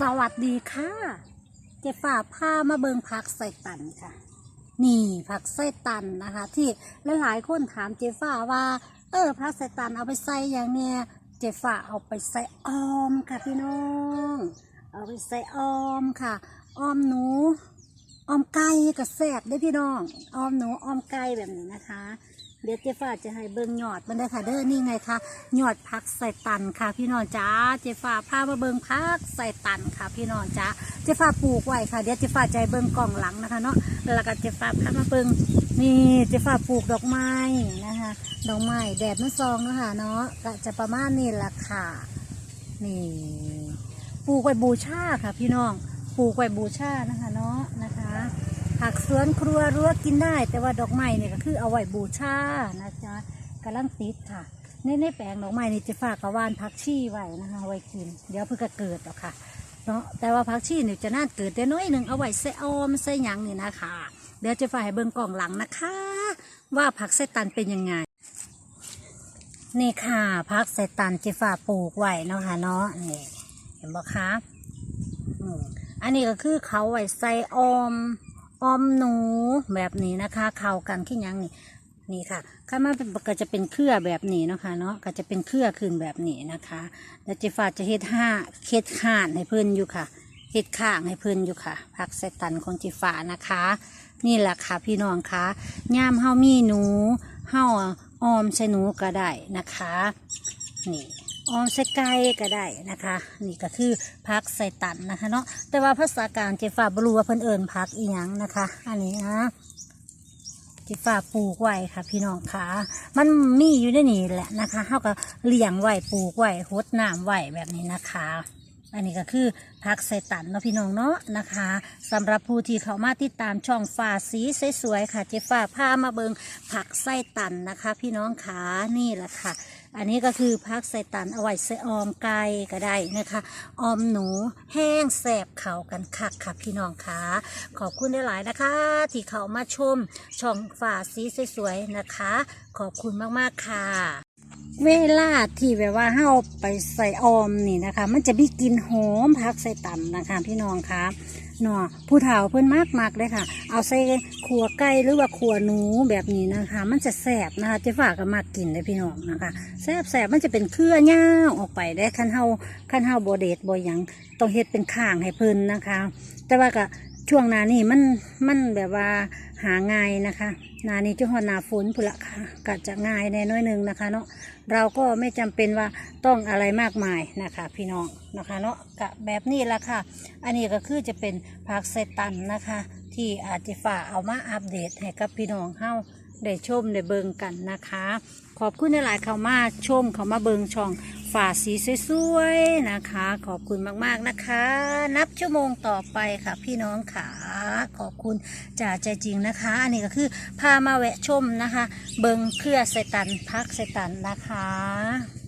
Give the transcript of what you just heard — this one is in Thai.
สวัสดีค่ะเจฝ่าผ้ามาเบิงผักใส่ตันค่ะ นี่ผักใส่ตันนะคะ ที่หลายๆคนถามเจฝ่าว่า เออผักใส่ตันเอาไปใส่อย่างเนี้ยเจฝ่าเอาไปใส่ออมค่ะพี่น้อง เอาไปใส่ออมค่ะออมหนูออมไก่กับแซ่บได้พี่น้องออมหนูออมไก่แบบนี้นะคะ เดี๋ยวเจฟ้าจะให้เบิ่งหยอดมันได้ค่ะเด้อนี่ไงคะหยอดพักใส่ตันค่ะ พี่น้องจ้าเจฟ้าพามาเบิ่งพักใส่ตันค่ะ พี่น้องจ้าเจฟ้าปลูกไว้ค่ะเดี๋ยวเจฟ้าจะให้เบิ่งกล่องหลังนะคะเนาะแล้วก็เจฟ้าพามาเบิ่งนี่เจฟ้าปลูกดอกไม้นะคะดอกไม้แดดมันซองนะคะเนาะก็จะประมาณนี้ละค่ะนี่ปลูกไว้บูชาค่ะ พี่น้องปลูกไว้บูชานะคะเนาะนะคะ ผักสวนครัวรั้วกินได้ แต่ว่าดอกไม้เนี่ยก็คือเอาไว้บูชานะจ๊ะกำลังติดค่ะ ในในแปลงดอกไม้นี่จะฝากกระวานผักชีไว้นะคะไว้กิน เดี๋ยวเพื่อก็เกิดหรอกค่ะเนาะแต่ว่าผักชีเนี่ยจะน่าเกิดแต่น้อยหนึ่งเอาไว้ใส่ออมใส่หยังนี่นะคะ เดี๋ยวจะฝากให้เบิ่งกล่องหลังนะคะ ว่าผักไส้ตันเป็นยังไงนี่ค่ะผักไส้ตันจฟ้าปลูกไว้เนาะค่ะเนาะนี่เห็นบ่คะอันนี้ก็คือเขาไว้ใส่ออม ออมหนูแบบนี้นะคะเข้ากันขี้ยังนี่นี่ค่ะข้ามาเป็นก็จะเป็นเครือแบบนี้เนาะคะเนาะก็จะเป็นเครือขึ้นแบบนี้นะคะแล้วเจฟ้าจะเฮ็ดห้าเฮ็ดข่านให้เพิ่นอยู่ค่ะเฮ็ดข้างให้เพิ่นอยู่ค่ะผักไส้ตันของเจฟ้านะคะ นี่แหละค่ะพี่น้องคะย่ามเฮามีหนูเฮาออมใส่หนูก็ได้นะคะ นี่ ออมใส่ไก่ก็ได้นะคะ นี่ก็คือพักใส่ตันนะคะเนาะแต่ว่าภาษากลางเจฟ้าบรูว่าเพิ่นเอิญพักอีหยังนะคะ อันนี้นะเจฟ้าปลูกไว้ค่ะ พี่น้องคะมันมีอยู่ในนี่แหละนะคะเฮาก็เลี้ยงไว้ปลูกไว้หดน้ำไว้แบบนี้นะคะอันนี้ก็คือพักใส่ตันเนาะพี่น้องเนาะนะคะสำหรับผู้ที่เขามาติดตามช่องฟ้าสีสวยๆค่ะ เจฟ้าพามาเบิงผักไส้ตันนะคะ พี่น้องขานี่แหละค่ะ อันนี้ก็คือพักใส่ตันเอาไว้ใส่ออมไก่ก็ได้นะคะออมหนูแห้งแสบเข่ากันคักค่ะพี่น้องคะขอบคุณหลายนะคะ ที่เขามาชมช่องฝ่าสีสวยๆนะคะ ขอบคุณมากๆค่ะ เวลาที่แบบว่าเฮาไปใส่ออมนี่นะคะ มันจะมีกลิ่นหอมพักใส่ตันนะคะ พี่น้องคะเนาะผู้เฒ่าเพิ่อนมากมากเลยค่ะ เอาใส่ขัวไก่หรือว่าขัวหนูแบบนี้นะคะ มันจะแสบนะคะจ๊ฝากก็มากกินเลยพี่น้องนะคะแสบแสบมันจะเป็นเครือเน่าวออกไปได้คันเฮาคันเฮาโบเดตโบยังต้องเฮ็ดเป็นข้างให้เพิ่นนะคะ แต่ว่าก็ ช่วงนานี่มันมันแบบว่าหาง่ายนะคะ นานี้จะหอดหนาฝนพุละค่ะก็จะง่ายแน่น้อยหนึงนะคะเนาะเราก็ไม่จำเป็นว่าต้องอะไรมากมายนะคะ พี่น้องนะคะเนาะกะแบบนี้ละค่ะ อันนี้ก็คือจะเป็นผักไซตันนะคะ ที่อาจจะฝากเอามาอัปเดตให้กับพี่น้องเฮาได้ชมได้เบิงกันนะคะ ขอบคุณหลายๆเขามาชมเขามาเบิงช่อง ฝาสีสวยๆนะคะ ขอบคุณมากๆนะคะ นับชั่วโมงต่อไปค่ะ พี่น้องขาขอบคุณจากใจจริงนะคะ อันนี้ก็คือพามาแวะชมนะคะ เบิงเครือไซตันพักไซตันนะคะ